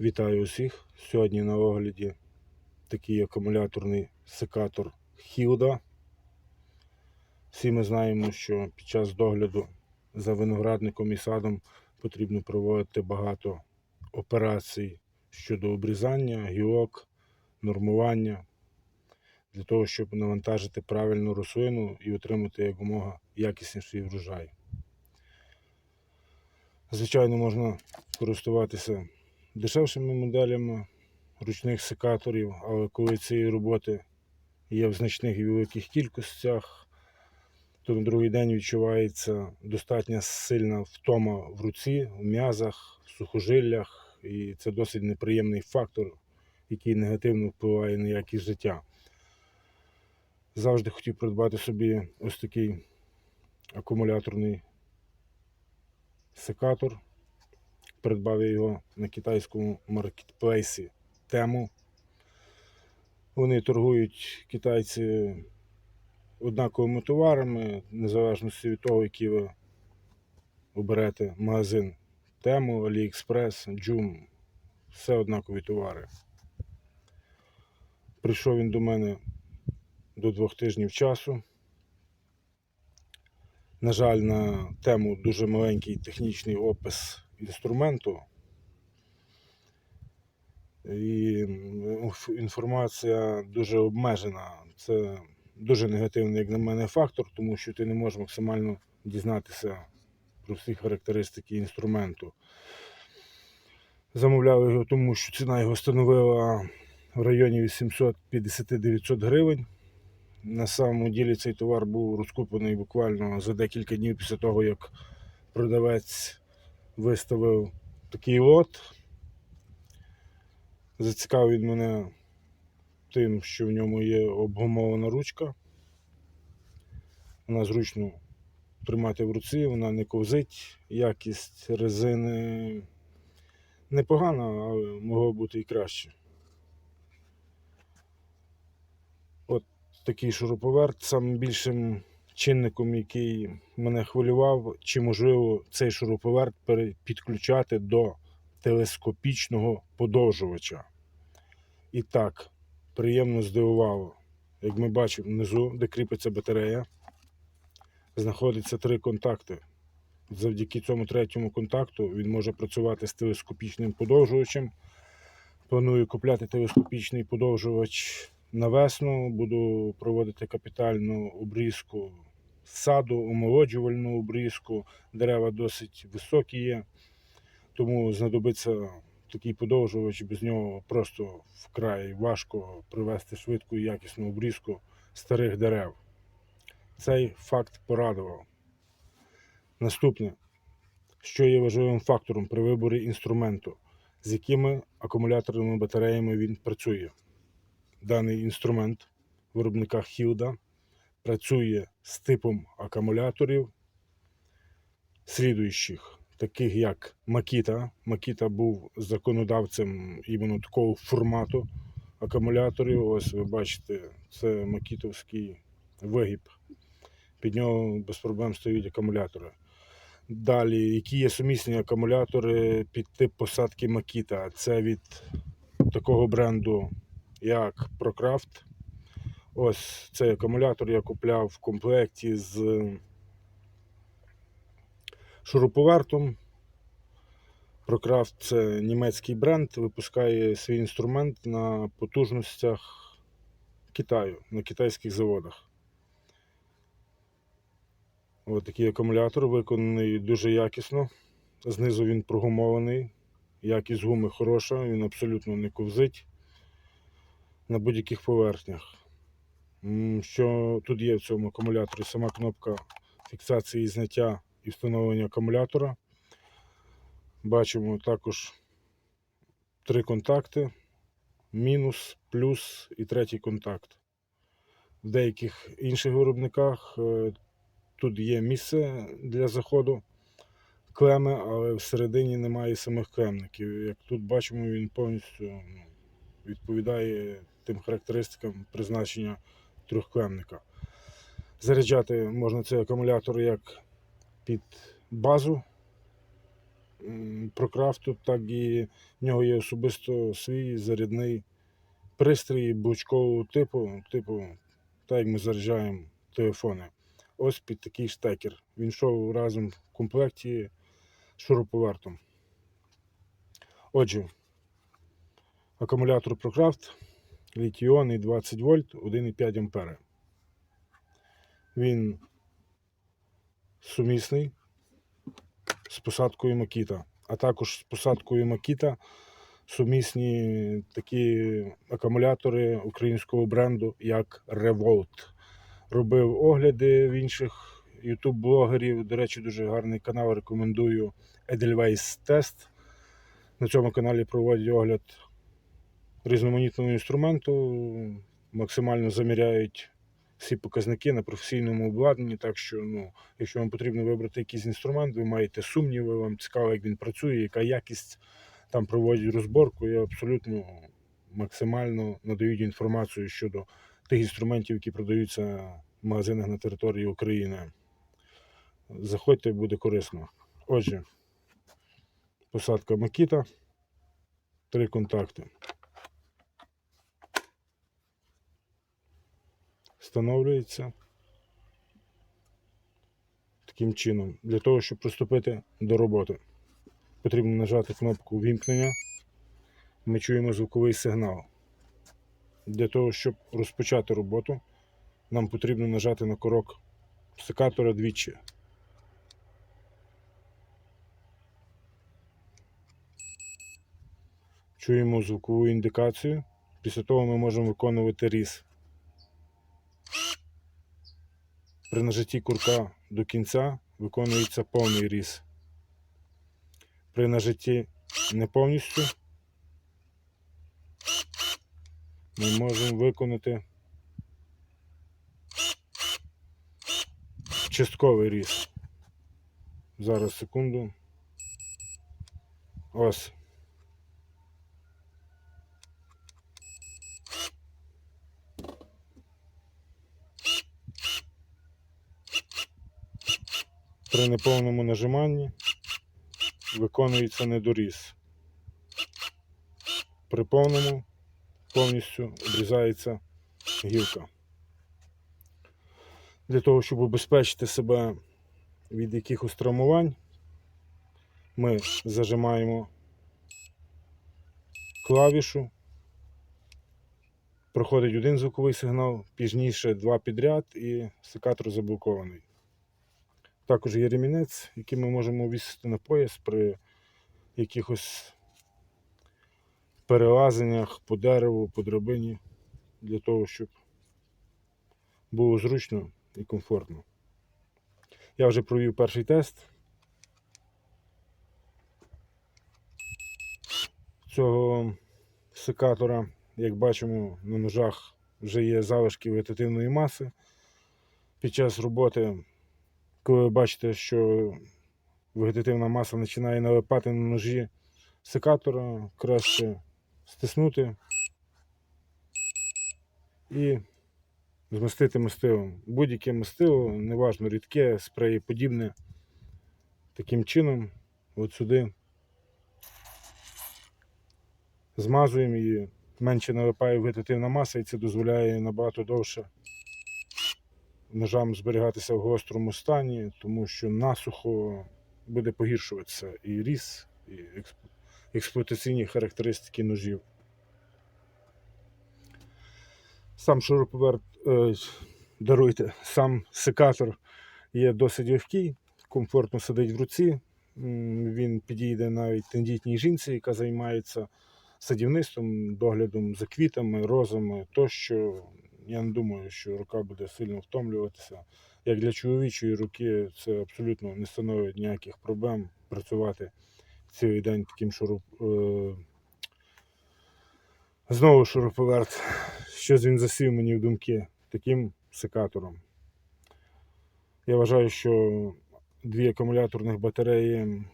Вітаю усіх! Сьогодні на огляді такий акумуляторний секатор Hilda. Всі ми знаємо, що під час догляду за виноградником і садом потрібно проводити багато операцій щодо обрізання, гілок, нормування, для того, щоб навантажити правильну рослину і отримати якомога якісніший врожай. Звичайно, можна користуватися дешевшими моделями ручних секаторів, але коли цієї роботи є в значних і великих кількостях, то на другий день відчувається достатньо сильна втома в руці, в м'язах, в сухожиллях, і це досить неприємний фактор, який негативно впливає на якість життя. Завжди хотів придбати собі ось такий акумуляторний секатор. Придбав я його на китайському маркетплейсі тему. Вони торгують китайці однаковими товарами, незалежно від того, який ви оберете магазин Тему, Аліекспрес, Джум. Все однакові товари. Прийшов він до мене до двох тижнів часу. На жаль, на тему дуже маленький технічний опис інструменту. І інформація дуже обмежена. Це дуже негативний, як на мене, фактор, тому що ти не можеш максимально дізнатися про всі характеристики інструменту. Замовляв його, тому що ціна його становила в районі 850-900 гривень. На самому ділі цей товар був розкуплений буквально за декілька днів після того, як продавець виставив такий лот. Зацікавив мене тим, що в ньому є обгумована ручка. Вона зручно тримати в руці, вона не ковзить. Якість резини непогана, але могло бути і краще. От такий шуруповерт. Самим більшим чинником, який мене хвилював, чи можливо цей шуруповерт підключати до телескопічного подовжувача. І так, приємно здивувало. Як ми бачимо внизу, де кріпиться батарея, знаходиться три контакти. Завдяки цьому третьому контакту він може працювати з телескопічним подовжувачем. Планую купляти телескопічний подовжувач на весну. Буду проводити капітальну обрізку саду, омолоджувальну обрізку. Дерева досить високі є, тому знадобиться такий подовжувач, без нього просто вкрай важко провести швидку і якісну обрізку старих дерев. Цей факт порадував. Наступне, що є важливим фактором при виборі інструменту, з якими акумуляторними батареями він працює. Даний інструмент виробника Hilda працює з типом акумуляторів слідуючих, таких як Makita. Makita був законодавцем іменно такого формату акумуляторів. Ось ви бачите, це макітовський вигіб. Під нього без проблем стоять акумулятори. Далі, які є сумісні акумулятори під тип посадки Makita. Це від такого бренду, як ProCraft. Ось цей акумулятор я купляв в комплекті з шуруповертом. ProCraft це німецький бренд, випускає свій інструмент на потужностях Китаю, на китайських заводах. Ось такий акумулятор виконаний дуже якісно. Знизу він прогумований. Якість гуми хороша, він абсолютно не ковзить на будь-яких поверхнях. Що тут є в цьому акумуляторі? Сама кнопка фіксації зняття і встановлення акумулятора. Бачимо також три контакти: мінус, плюс і третій контакт. В деяких інших виробниках е, тут є місце для заходу клеми, але всередині немає самих клемників. Як тут бачимо, він повністю ну, відповідає тим характеристикам призначення трьохклемника. Заряджати можна цей акумулятор як під базу Прокрафту, так і в нього є особисто свій зарядний пристрій блочкового типу, типу, так як ми заряджаємо телефони. Ось під такий штекер. Він йшов разом в комплекті з шуруповертом. Отже, акумулятор ProCraft літій-іонний 20 вольт, 1,5 ампери. Він сумісний з посадкою Makita, а також з посадкою Makita сумісні такі акумулятори українського бренду, як Revolt. Робив огляди в інших ютуб-блогерів. До речі, дуже гарний канал. Рекомендую Edelweiss Test. На цьому каналі проводять огляд різноманітного інструменту, максимально заміряють всі показники на професійному обладнанні. Так що, ну, якщо вам потрібно вибрати якийсь інструмент, ви маєте сумніви, вам цікаво, як він працює, яка якість там проводять розборку і абсолютно максимально надають інформацію щодо тих інструментів, які продаються в магазинах на території України. Заходьте, буде корисно. Отже, посадка Макіта, три контакти. Встановлюється таким чином. Для того, щоб приступити до роботи, потрібно нажати кнопку вімкнення. Ми чуємо звуковий сигнал. Для того, щоб розпочати роботу, нам потрібно нажати на курок секатора двічі. Чуємо звукову індикацію. Після того ми можемо виконувати різ. При нажатті курка до кінця виконується повний різ. При нажатті не повністю ми можемо виконати частковий різ. Зараз секунду. Ось. При неповному нажиманні виконується недоріз. При повному повністю обрізається гілка. Для того, щоб убезпечити себе від якихось травмувань, ми зажимаємо клавішу, проходить один звуковий сигнал, пізніше два підряд і секатор заблокований. Також є ремінець, який ми можемо вісити на пояс при якихось перелазеннях по дереву, по драбині, для того, щоб було зручно і комфортно. Я вже провів перший тест цього секатора. Як бачимо, на ножах вже є залишки вегетативної маси. Під час роботи, коли ви бачите, що вегетативна маса починає налипати на ножі секатора, краще стиснути і змастити мастилом. Будь-яке мастило, неважно рідке, спреєподібне. Таким чином, от сюди змазуємо і менше налипає вегетативна маса, і це дозволяє набагато довше ножам зберігатися в гострому стані, тому що насухо буде погіршуватися і різ, і експлуатаційні характеристики ножів. Сам шуруповерт, е, даруйте, сам секатор є досить легкий, комфортно сидить в руці. Він підійде навіть тендітній жінці, яка займається садівництвом, доглядом за квітами, розами тощо. Я не думаю, що рука буде сильно втомлюватися. Як для чоловічої руки, це абсолютно не становить ніяких проблем працювати цілий день таким шуруп. е, Знову шуруповерт. Щось він засів мені в думки таким секатором. Я вважаю, що дві акумуляторних батареї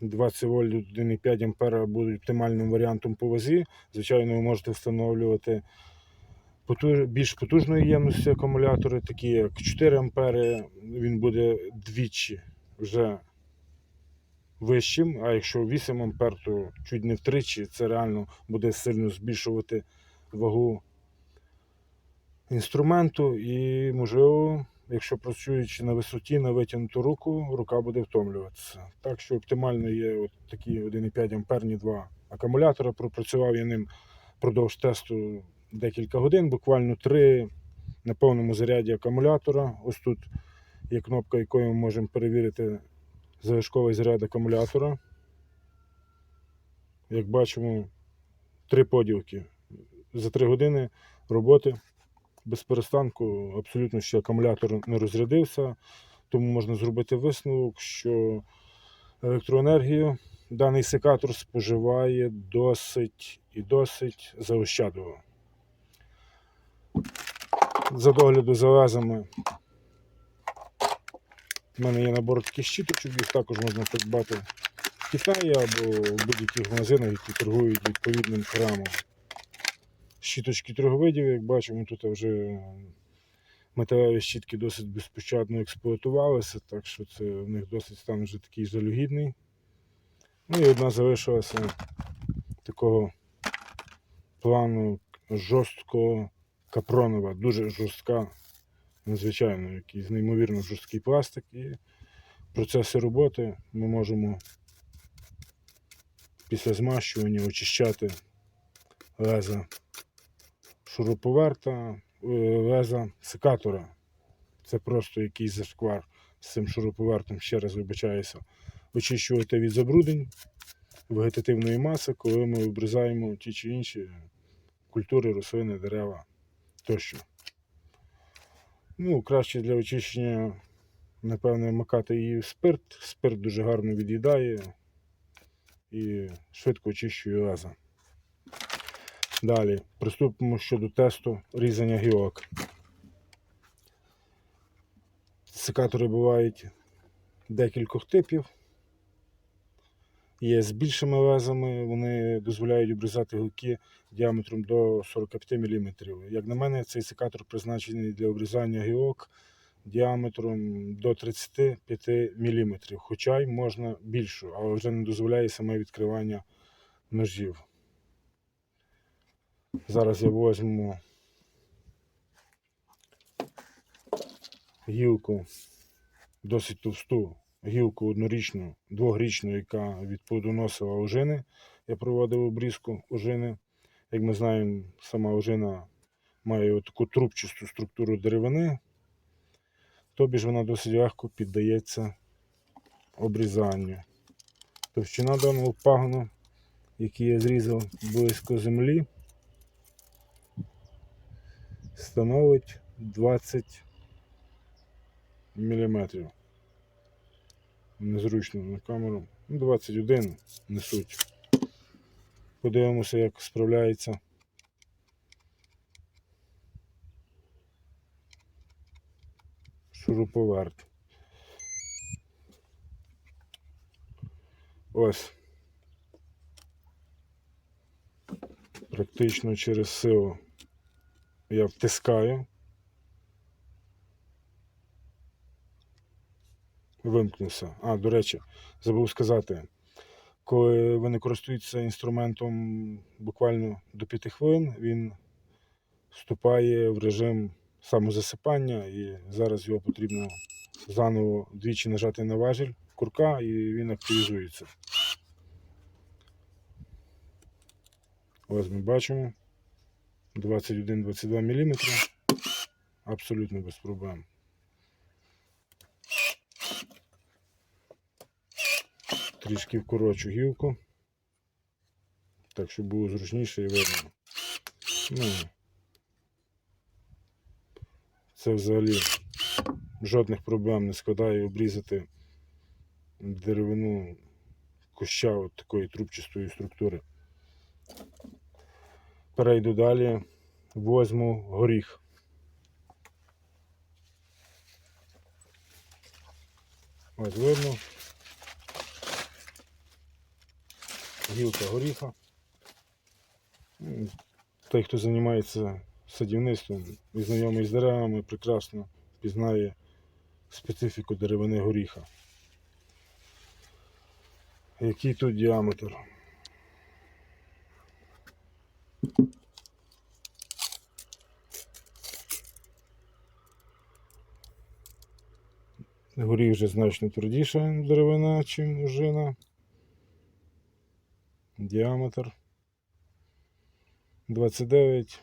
20 вольт 1,5 ампера будуть оптимальним варіантом по вазі. Звичайно, ви можете встановлювати більш потужної ємності акумулятори, такі як 4 ампери. Він буде двічі вже вищим, а якщо 8 ампер, то чуть не втричі. Це реально буде сильно збільшувати вагу інструменту і, можливо, якщо працюючи на висоті, на витягнуту руку, рука буде втомлюватися. Так що оптимально є от такі 1,5 амперні два акумулятора. Пропрацював я ним впродовж тесту декілька годин, буквально три на повному заряді акумулятора. Ось тут є кнопка, якою ми можемо перевірити залишковий заряд акумулятора. Як бачимо, три поділки. За три години роботи без перестанку абсолютно ще акумулятор не розрядився, тому можна зробити висновок, що електроенергію даний секатор споживає досить і досить заощадливо. За догляду за лезами в мене є набор таких щіточок, їх також можна придбати в Китаї або в будь-яких магазинах, які торгують відповідним храмом. Щіточки трьох видів, як бачимо, тут вже металеві щітки досить безпощадно експлуатувалися, так що це в них досить стан вже такий жалюгідний. Ну і одна залишилася такого плану жорсткого капронова, дуже жорстка, надзвичайно, якийсь неймовірно жорсткий пластик. І в процесі роботи ми можемо після змащування очищати леза шуруповерта, е, леза секатора. Це просто якийсь зашквар з цим шуруповертом, ще раз вибачаюся. Очищувати від забруднень вегетативної маси, коли ми обрізаємо ті чи інші культури, рослини, дерева тощо. Ну, краще для очищення, напевне, макати її в спирт. Спирт дуже гарно від'їдає і швидко очищує леза. Далі приступимо щодо тесту різання гілок. Секатори бувають декількох типів. Є з більшими лезами, вони дозволяють обрізати гілки діаметром до 45 мм. Як на мене, цей секатор призначений для обрізання гілок діаметром до 35 мм. Хоча й можна більшу, але вже не дозволяє саме відкривання ножів. Зараз я возьму гілку, досить товсту гілку однорічну, двогрічну, яка відплодоносила ожини. Я проводив обрізку ожини. Як ми знаємо, сама ожина має таку трубчасту структуру деревини, тобі ж вона досить легко піддається обрізанню. Товщина даного пагону, який я зрізав близько землі, становить 20 мм. Незручно на камеру. Ну, 21 несуть. Подивимося, як справляється. Шуруповерт. Ось. Практично через силу я втискаю. Вимкнувся. А, до речі, забув сказати, коли ви не користуєтеся інструментом буквально до 5 хвилин, він вступає в режим самозасипання і зараз його потрібно заново двічі нажати на важіль курка і він активізується. Ось ми бачимо 21-22 мм. Абсолютно без проблем. Трішки вкорочу гілку. Так, щоб було зручніше і видно. Ну, це взагалі жодних проблем не складає обрізати деревину куща от такої трубчастої структури. Перейду далі, возьму горіх. Ось видно. Гілка горіха. Той, хто займається садівництвом і знайомий з деревами, прекрасно пізнає специфіку деревини горіха. Який тут діаметр? Горі вже значно твердіша деревина, чим ужина. Діаметр 29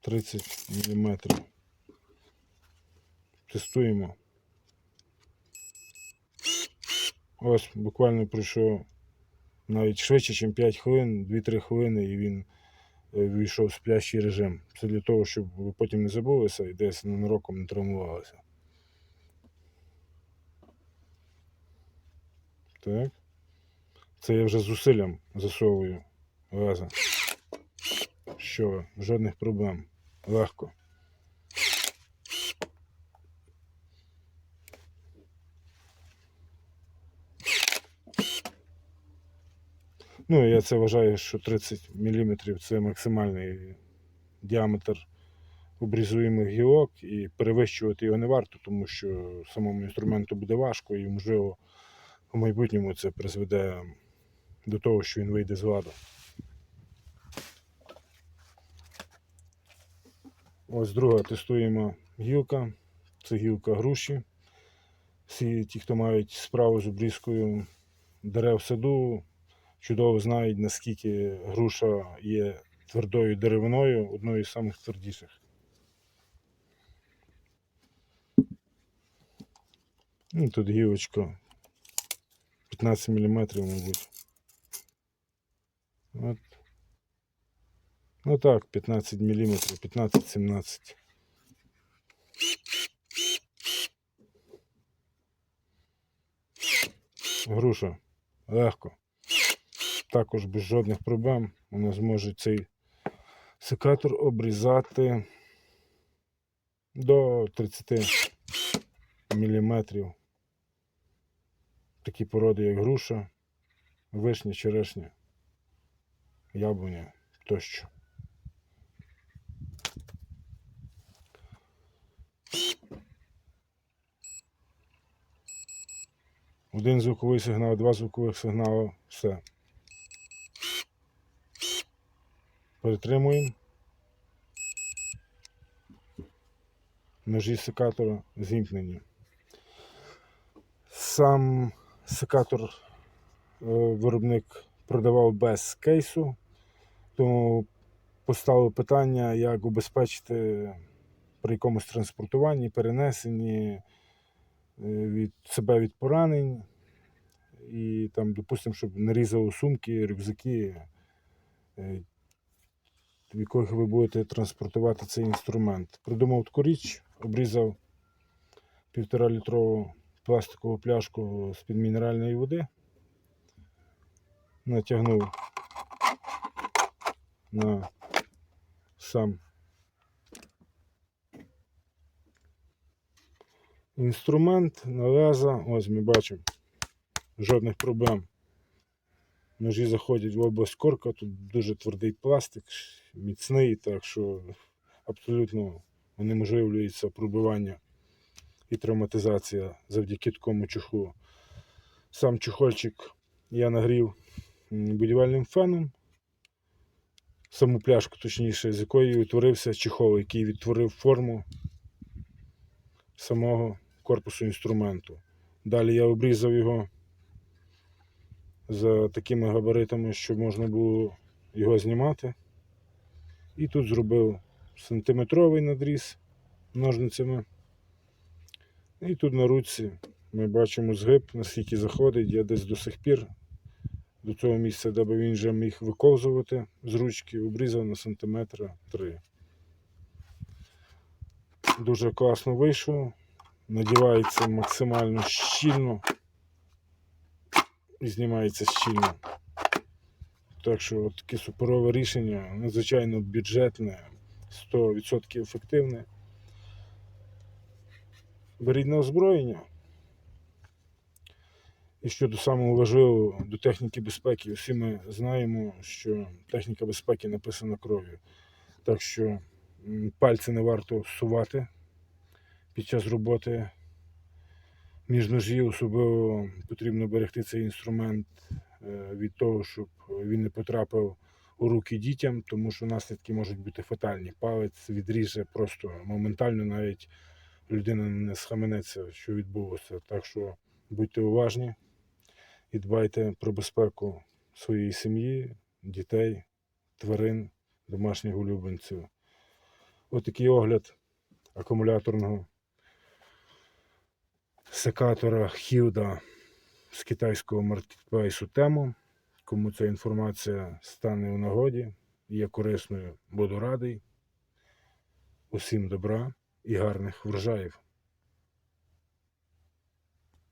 30 мм. Тестуємо. Ось буквально пройшов навіть швидше, ніж 5 хвилин, 2-3 хвилини, і він е, війшов в сплящий режим. Це для того, щоб ви потім не забулися і десь ненароком не травмувалися. Так. Це я вже зусиллям засовую леза. Що, жодних проблем. Легко. Ну, я це вважаю, що 30 мм це максимальний діаметр обрізуємих гілок і перевищувати його не варто, тому що самому інструменту буде важко і, можливо, в майбутньому це призведе до того, що він вийде з ладу. Ось друга тестуємо гілка. Це гілка груші. Всі ті, хто мають справу з обрізкою дерев саду, чудово знають, наскільки груша є твердою деревиною, одною з самих твердіших. Ну, тут гілочка 15 мм, мабуть. От. Ну так, 15 мм, 15-17. Груша легко. Також без жодних проблем вона зможе цей секатор обрізати до 30 мм. Такі породи, як груша, вишня, черешня, яблуня тощо. Один звуковий сигнал, два звукових сигнали, все. Перетримуємо. Ножі секатора зімкнені. Сам секатор е, виробник продавав без кейсу, тому поставив питання, як убезпечити при якомусь транспортуванні, перенесенні е, від себе від поранень. І там, допустимо, щоб не сумки, рюкзаки, е, в яких ви будете транспортувати цей інструмент. Придумав таку річ, обрізав півтора літрову пластикову пляшку з-під мінеральної води, натягнув на сам інструмент, на леза. Ось ми бачимо жодних проблем. Ножі заходять в область корка, тут дуже твердий пластик, міцний, так що абсолютно унеможливлюється пробивання і травматизація завдяки такому чохлу. Сам чохольчик я нагрів будівельним феном. Саму пляшку, точніше, з якої утворився чехол, який відтворив форму самого корпусу інструменту. Далі я обрізав його за такими габаритами, щоб можна було його знімати. І тут зробив сантиметровий надріз ножницями. І тут на руці ми бачимо згиб, наскільки заходить. Я десь до сих пір до цього місця, де би він вже міг виковзувати з ручки, обрізав на сантиметра 3. Дуже класно вийшло. Надівається максимально щільно і знімається щільно. Так що таке суперове рішення, надзвичайно бюджетне, 100% ефективне. Беріть на озброєння. І щодо самого важливого, до техніки безпеки, всі ми знаємо, що техніка безпеки написана кров'ю. Так що пальці не варто всувати під час роботи між ножів особливо потрібно берегти цей інструмент е, від того, щоб він не потрапив у руки дітям, тому що наслідки можуть бути фатальні. Палець відріже просто моментально, навіть людина не схаменеться, що відбулося. Так що будьте уважні і дбайте про безпеку своєї сім'ї, дітей, тварин, домашніх улюбленців. Отакий огляд акумуляторного секатора Хілда з китайського маркетплейсу тему. Кому ця інформація стане у нагоді, є корисною, буду радий. Усім добра і гарних врожаїв.